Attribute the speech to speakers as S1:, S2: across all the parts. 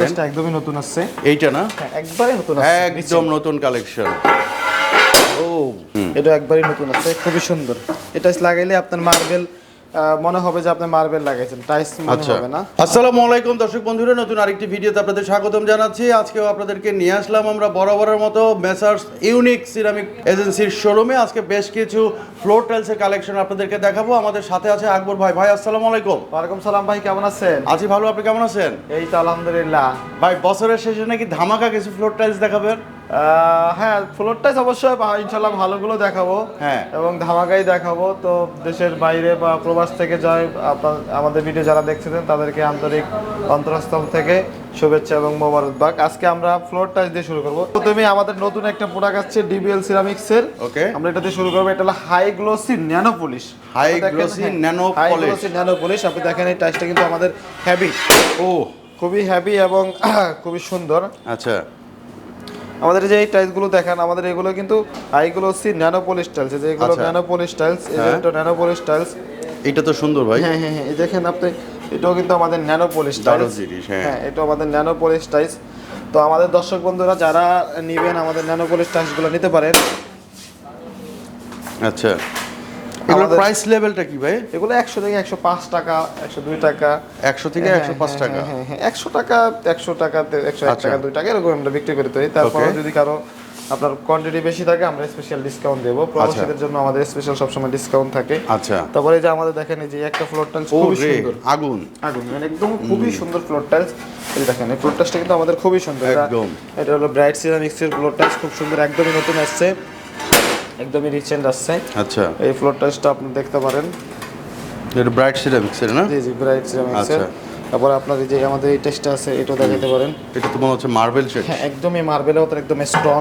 S1: টাইসটা একদমই নতুন আসছে।
S2: এইটা না?
S1: হ্যাঁ একবারে নতুন
S2: একদম নতুন কালেকশন ও
S1: এটা একবারই নতুন আছে খুবই সুন্দর। এটা লাগাইলে আপনার মার্বেল মনে হবে যে আপনি মার্বেল লাগাইছেন। টাইস মনে
S2: আচ্ছা।
S1: হবে না?
S2: আসসালামু আলাইকুম দর্শক বন্ধুরা নতুন আরেকটি ভিডিওতে আপনাদের স্বাগতম জানাচ্ছি। আজকেও আপনাদেরকে নিয়ে আসলাম আমরা বরাবরের মতো মেসার্স ইউনিক সিরামিক এজেন্সির শোরুমে আজকে বেশ কিছু ফ্লোর টাইলসের কালেকশন আপনাদেরকে দেখাবো। আমাদের সাথে আছে আকবর ভাই। ভাই আসসালামু আলাইকুম।
S1: ওয়ালাইকুম সালাম ভাই কেমন আছেন?
S2: আছি ভালো আপনি কেমন আছেন?
S1: এই তো আলহামদুলিল্লাহ।
S2: ভাই বছরের শেষে নাকি ধামাকা কিছু ফ্লোর টাইলস দেখাবেন?
S1: হ্যাঁ ফ্লোর টাইস অবশ্যই ইনশাল্লাহ ভালোগুলো দেখাবো।
S2: হ্যাঁ।
S1: এবং ধামাকাই দেখাবো। তো দেশের বাইরে বা প্রবাস থেকে যায় আপনার আমাদের ভিডিও যারা দেখছিলেন তাদেরকে আন্তরিক অন্তরস্থল থেকে শুভেচ্ছা এবং মোবারকবাদ। আজকে আমরা ফ্লোর টাইস দিয়ে শুরু করব। প্রথমে আমাদের নতুন একটা প্রোডাক্ট আসছে ডিবিএল সিরামিক্সের
S2: ওকে।
S1: আমরা এটা দিয়ে শুরু করব। এটা হলো high glossy nano polish
S2: High glossy nano
S1: high glossy nano polish আপনি দেখেন এই টাইসটা কিন্তু আমাদের হ্যাভি
S2: ও
S1: খুবই হ্যাভি এবং খুবই সুন্দর।
S2: আচ্ছা।
S1: আমাদের যে এই টাইলসগুলো দেখেন আমাদের এগুলো কিন্তু আইগুলো হচ্ছে ন্যানো পলিশ টাইলস যে এগুলো
S2: আচ্ছা।
S1: ন্যানো পলিশ টাইলস এই
S2: হ্যাঁ।
S1: যে ন্যানো পলিশ টাইলস
S2: এটা তো সুন্দর ভাই
S1: হ্যাঁ হ্যাঁ হ্যাঁ এই দেখেন আপনি এটাও কিন্তু আমাদের ন্যানো পলিশ টাইলস
S2: হ্যাঁ।
S1: হ্যাঁ এটা আমাদের ন্যানো পলিশ টাইলস তো আমাদের দর্শক বন্ধুরা যারা নেবেন আমাদের ন্যানো পলিশ টাইলসগুলো নিতে পারেন
S2: আচ্ছা
S1: আমাদের-
S2: প্রাইস লেভেলটা কি ভাই?
S1: এগুলো একশো থেকে একশো পাঁচ টাকা একশো দুই টাকা।
S2: একশো থেকে
S1: হ্যাঁ,
S2: একশো পাঁচ
S1: হ্যাঁ,
S2: টাকা?
S1: হ্যাঁ, একশো টাকা একশো টাকা একশো এক
S2: আচ্ছা।
S1: টাকা দুই টাকা এরকম আমরা বিক্রি করে থাকি তারপরে যদি কারও আপনার কোয়ান্টিটি বেশি থাকে আমরা স্পেশাল ডিসকাউন্ট দেবো। প্রবাসীদের জন্য আমাদের স্পেশাল সবসময় ডিসকাউন্ট থাকে।
S2: আচ্ছা।
S1: তারপরে যে আমাদের দেখেন এই যে একটা ফ্লোর টাইলস খুবই সুন্দর।
S2: আগুন।
S1: আগুন মানে একদম খুবই সুন্দর ফ্লোর টাইলস এই দেখেন এই ফ্লোর টাইলসটা কিন্তু আমাদের খুবই সুন্দর।
S2: একদম।
S1: এটা হলো ব্রাইট সিরামিক্সের ফ্লোর টাইলস খুব সুন্দর একদমই নতুন আসছে। একদমই রিসেন্ট আসছে।
S2: আচ্ছা।
S1: এই ফ্লোর টাইলসটা আপনি দেখতে পারেন।
S2: এটা ব্রাইট সিরামিক্সের না?
S1: জি জি ব্রাইট সিরামিক্সের
S2: আচ্ছা।
S1: তারপর আপনার এই যে আমাদের এই টেস্টটা আছে এটাও দেখাতে পারেন।
S2: এটা তো মনে হচ্ছে মার্বেল শেড
S1: হ্যাঁ একদমই মার্বেলের মতো একদম স্ট্রং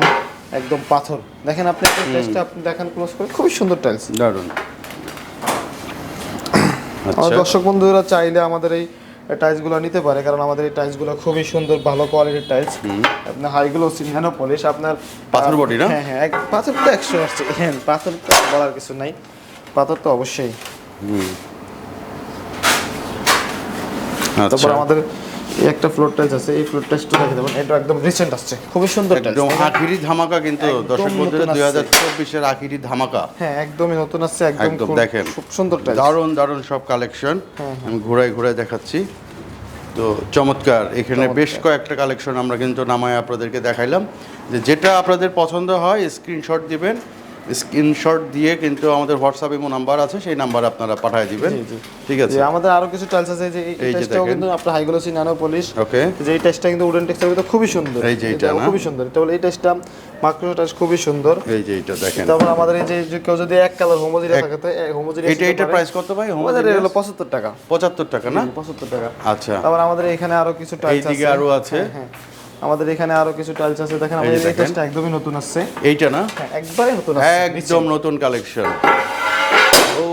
S1: একদম পাথর। দেখেন আপনি একটা টেস্টটা আপনি দেখেন ক্লোজ করে। খুবই সুন্দর টাইলস আমার
S2: আচ্ছা।
S1: দর্শক বন্ধুরা চাইলে আমাদের এই টাইলসগুলো নিতে পারে কারণ আমাদের এই টাইলসগুলো খুবই সুন্দর ভালো কোয়ালিটির টাইলস আপনার হাইগুলো সিনহানো পলিশ আপনার
S2: পাথর বডি না?
S1: হ্যাঁ হ্যাঁ পাথর তো একশো আসছে হ্যাঁ পাথর তো বলার কিছু নাই। পাথর তো অবশ্যই। তারপর
S2: আচ্ছা।
S1: আমাদের একটা ফ্লোর টাইলস আছে এই ফ্লোর টাইলসটা দেখে দেবেন। এটা একদম রিসেন্ট আসছে। খুবই সুন্দর
S2: একদম আখিরি ধামাকা কিন্তু
S1: একদম
S2: দর্শক বন্ধুরা
S1: নতুন
S2: দুই
S1: আসছে।
S2: হাজার চব্বিশের আখিরি ধামাকা।
S1: হ্যাঁ একদমই নতুন আসছে একদম
S2: দেখেন।
S1: খুব সুন্দর টাইলস
S2: দারুণ দারুণ সব কালেকশন আমি ঘুরাই ঘুরাই দেখাচ্ছি। তো চমৎকার এখানে বেশ কয়েকটা কালেকশন আমরা কিন্তু নামায় আপনাদেরকে দেখাইলাম। যে যেটা আপনাদের পছন্দ হয় স্ক্রিনশট দিবেন। স্ক্রিনশট দিয়ে কিন্তু আমাদের হোয়াটসঅ্যাপ ইমো নাম্বার আছে সেই নাম্বার আপনারা পাঠিয়ে দিবেন। ঠিক আছে?
S1: আমাদের আরও কিছু টাইলস আছে যে
S2: এই দেখেন।
S1: কিন্তু আপনার হাইগুলোসি ন্যানো পলিশ
S2: ওকে।
S1: যে এই টাইলসটা কিন্তু উডেন টেক্সচার কিন্তু খুবই সুন্দর।
S2: এই যে
S1: এটা
S2: না?
S1: খুবই সুন্দর। এটা বলে এই টাইলসটা মাইক্রো টাইলস খুবই সুন্দর।
S2: এই যে এটা দেখেন।
S1: তারপর আমাদের এই যে কেউ যদি এক কালার হোমোজিরা থাকে তো হোমোজিরা
S2: এটা এটা প্রাইস কত ভাই?
S1: আমাদের হলো 75 টাকা।
S2: পঁচাত্তর টাকা না?
S1: 75 টাকা।
S2: আচ্ছা।
S1: তারপর আমাদের এখানে আরও কিছু টাইলস আছে।
S2: এইদিকে আরও আছে।
S1: হ্যাঁ, হ্যাঁ। আমাদের এখানে আরও কিছু টাইলস আছে। দেখেন আমাদের একদমই নতুন আসছে।
S2: এইটা না?
S1: হ্যাঁ একবারে নতুন আসছে।
S2: একদম নতুন কালেকশন ও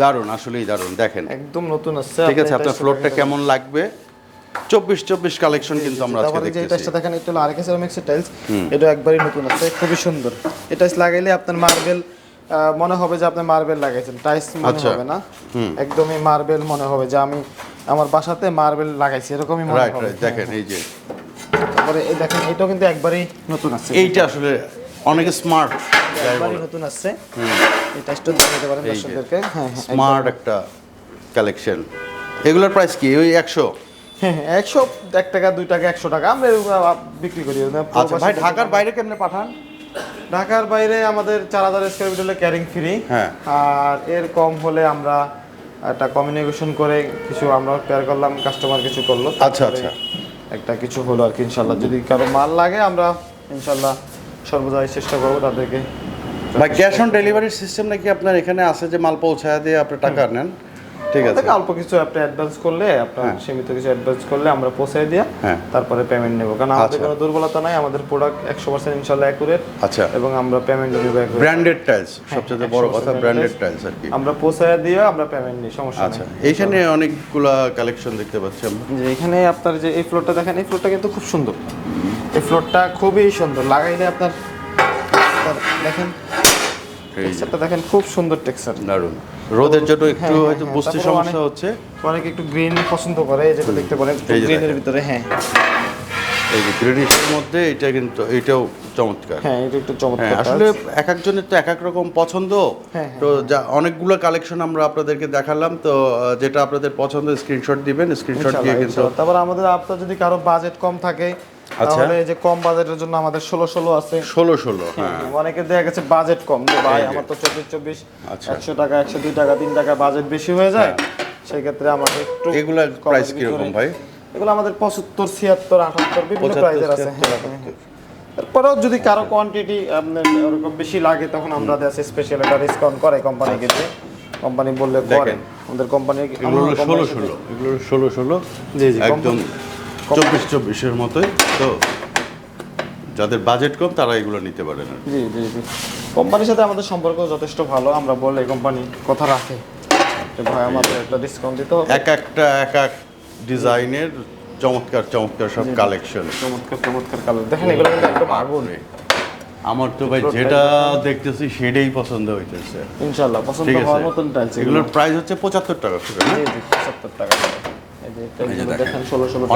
S2: দারুণ আসলেই দারুণ। দেখেন।
S1: একদম নতুন আসছে।
S2: ঠিক আছে আপনার ফ্লোরটা কেমন লাগবে? চব্বিশ চব্বিশ কালেকশন কিন্তু আমরা আজকে দেখতেছি।
S1: টাইলসটা দেখেন এটা হলো আরেক সিরামিক্সের টাইলস এটা একবারই নতুন আছে খুবই সুন্দর। এই টাইলস লাগাইলে আপনার মার্বেল মনে হবে যে আপনি মার্বেল লাগাইছেন। টাইলস মনে
S2: আচ্ছা।
S1: হবে না। একদমই মার্বেল মনে হবে যে আমি আমার বাসাতে মার্বেল লাগাইছি এরকমই মনে হবে।
S2: দেখেন এই যে।
S1: তারপরে এই দেখেন এটাও কিন্তু একবারই নতুন আছে
S2: এইটা আসলে অনেক স্মার্ট
S1: একবারই নতুন আসছে। এই টাইলসটা দেখাতে পারেন দর্শকদেরকে। হ্যাঁ হ্যাঁ
S2: স্মার্ট একটা কালেকশন এগুলোর প্রাইস কি? ওই একশো?
S1: হ্যাঁ হ্যাঁ, একশো এক টাকা দুই টাকা একশো টাকা। আমরা বিক্রি করি।
S2: আচ্ছা ভাই ঢাকার বাইরে কেমনে পাঠান?
S1: ঢাকার বাইরে আমাদের চার হাজার স্কোয়ার ফিট হলে ক্যারিং ফ্রি
S2: হ্যাঁ।
S1: আর এর কম হলে আমরা একটা কমিউনিকেশন করে কিছু আমরা পেয়ার করলাম কাস্টমার কিছু করল।
S2: আচ্ছা, আচ্ছা।
S1: একটা কিছু হলো আর কি ইনশাল্লাহ যদি কারও মাল লাগে আমরা ইনশাল্লাহ সর্বদাই চেষ্টা করব তাদেরকে
S2: বা ক্যাশ অন ডেলিভারির সিস্টেম নাকি আপনার এখানে আছে যে মাল পৌঁছায় দিয়ে আপনি টাকা নেন? ঠিক আছে।
S1: অল্প কিছু আপনি অ্যাডভান্স করলে আপনার সীমিত কিছু অ্যাডভান্স করলে আমরা পৌঁছে দিয়ে
S2: হ্যাঁ।
S1: তারপরে পেমেন্ট নেব। কারণ আমাদের
S2: আচ্ছা।
S1: কোনো দুর্বলতা নাই আমাদের প্রোডাক্ট একশো পার্সেন্ট ইনশাল্লাহ অ্যাকুরেট
S2: আচ্ছা।
S1: এবং আমরা পেমেন্ট নেব
S2: ব্র্যান্ডেড টাইলস সবচেয়ে বড় কথা ব্র্যান্ডেড টাইলস আর কি।
S1: আমরা পৌঁছে দিয়ে আমরা পেমেন্ট নিই সমস্যা
S2: আচ্ছা এইখানে অনেকগুলা কালেকশন দেখতে পাচ্ছি আমরা।
S1: যে এখানে আপনার যে এই ফ্লোরটা দেখেন এই ফ্লোরটা কিন্তু খুব সুন্দর। এই ফ্লোরটা খুবই সুন্দর। লাগাইলে আপনার আপনার দেখেন টেক্সচারটা দেখেন খুব সুন্দর টেক্সচার
S2: দারুণ। রোদের জন্য একটু
S1: হ্যাঁ,
S2: হয়তো
S1: হ্যাঁ,
S2: বুঝতে সমস্যা হচ্ছে।
S1: অনেকে একটু গ্রিন পছন্দ করে যেটা দেখতে পারেন গ্রিনের ভিতরে হ্যাঁ।
S2: এই যে গ্রেনিশের মধ্যে এটা কিন্তু এটাও চমৎকার।
S1: হ্যাঁ এটা একটু
S2: হ্যাঁ
S1: চমৎকার
S2: আসলে এক একজনের তো এক এক রকম পছন্দ।
S1: হ্যাঁ,
S2: তো যা অনেকগুলো কালেকশন আমরা আপনাদেরকে দেখালাম তো যেটা আপনাদের পছন্দ স্ক্রিনশট দিবেন স্ক্রিনশট দিয়ে কিন্তু
S1: তারপর আমাদের আপনার যদি কারও বাজেট কম থাকে
S2: আচ্ছা।
S1: তাহলে এই যে কম বাজেটের জন্য আমাদের ষোলো ষোলো আছে।
S2: ষোলো ষোলো হ্যাঁ
S1: অনেকে দেখা গেছে বাজেট কম যে ভাই আমার তো চব্বিশ চব্বিশ
S2: আচ্ছা।
S1: একশো টাকা একশো দুই টাকা তিন টাকা বাজেট বেশি হয়ে যায়। সেই ক্ষেত্রে আমাকে একটু কমের
S2: প্রাইস কীরকম ভাই?
S1: এগুলো আমাদের পঁচাত্তর ছিয়াত্তর আটাত্তর বিভিন্ন প্রাইজের আছে।
S2: 76,
S1: হ্যাঁ, হ্যাঁ। তারপরেও যদি কারও কোয়ান্টিটি আপনার ওরকম বেশি লাগে তখন আমরা দেশে স্পেশাল একটা ডিসকাউন্ট করে কোম্পানি ক্ষেত্রে কোম্পানি বললে
S2: দেখেন।
S1: করেন আমাদের কোম্পানি
S2: এগুলো ষোলো ষোলো। এগুলো ষোলো ষোলো।
S1: জি, জি,
S2: একদম চব্বিশ চব্বিশের মতোই। তো যাদের বাজেট কম তারা এগুলো নিতে পারেন আর কি।
S1: জি জি জি। কোম্পানির সাথে আমাদের সম্পর্ক যথেষ্ট ভালো। আমরা বললে কোম্পানি কথা রাখে। যে ভাই আমাদের একটা ডিসকাউন্ট দিতে হবে।
S2: এক একটা এক এক ডিজাইনের চমৎকার চমৎকার সব কালেকশন
S1: চমৎকার চমৎকার কালার দেখেন এগুলো কিন্তু একদম আগুন
S2: আমার তো ভাই যেটা দেখতেছি সেটাই পছন্দ হইতেছে।
S1: ইনশাল্লাহ পছন্দ হওয়ার মতন টাইলস
S2: এগুলোর প্রাইস হচ্ছে পঁচাত্তর টাকা করে?
S1: জি জি পঁচাত্তর টাকা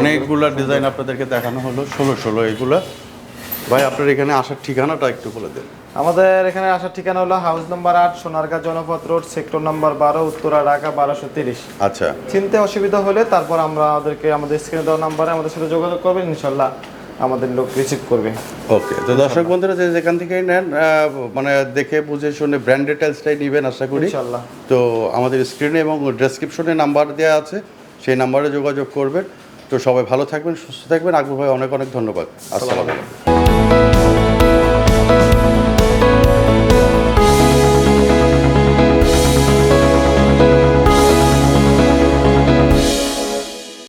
S2: অনেকগুলা ডিজাইন আপনাদেরকে দেখানো হলো ষোলো ষোলো এগুলা। ভাই আপনার এখানে আসার ঠিকানাটা একটু বলে দেন।
S1: আমাদের এখানে আসার ঠিকানা হলো হাউস নাম্বার আট Sonargaon Janapath road sector number বারো উত্তরা ঢাকা বারোশো তিরিশ।
S2: আচ্ছা।
S1: চিনতে অসুবিধা হলে তারপর আমরা আমাদেরকে আমাদের স্ক্রিনে দেওয়া নাম্বারে আমাদের সাথে যোগাযোগ করবেন ইনশাল্লাহ আমাদের লোক রিসিভ করবে।
S2: ওকে তো দর্শক বন্ধুরা যে যেখান থেকেই নেন মানে দেখে বুঝে শুনে ব্র্যান্ডেড টাইলসটাই নেবেন আশা করি।
S1: ইনশাল্লাহ।
S2: তো আমাদের স্ক্রিনে এবং ডেসক্রিপশনে নাম্বার দেওয়া আছে সেই নাম্বারে যোগাযোগ করবেন। তো সবাই ভালো থাকবেন সুস্থ থাকবেন। আকবর ভাই অনেক অনেক ধন্যবাদ। আসসালামু আলাইকুম।